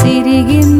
సిరిగిన్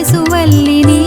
యేసువల్లిని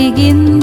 జరిగింది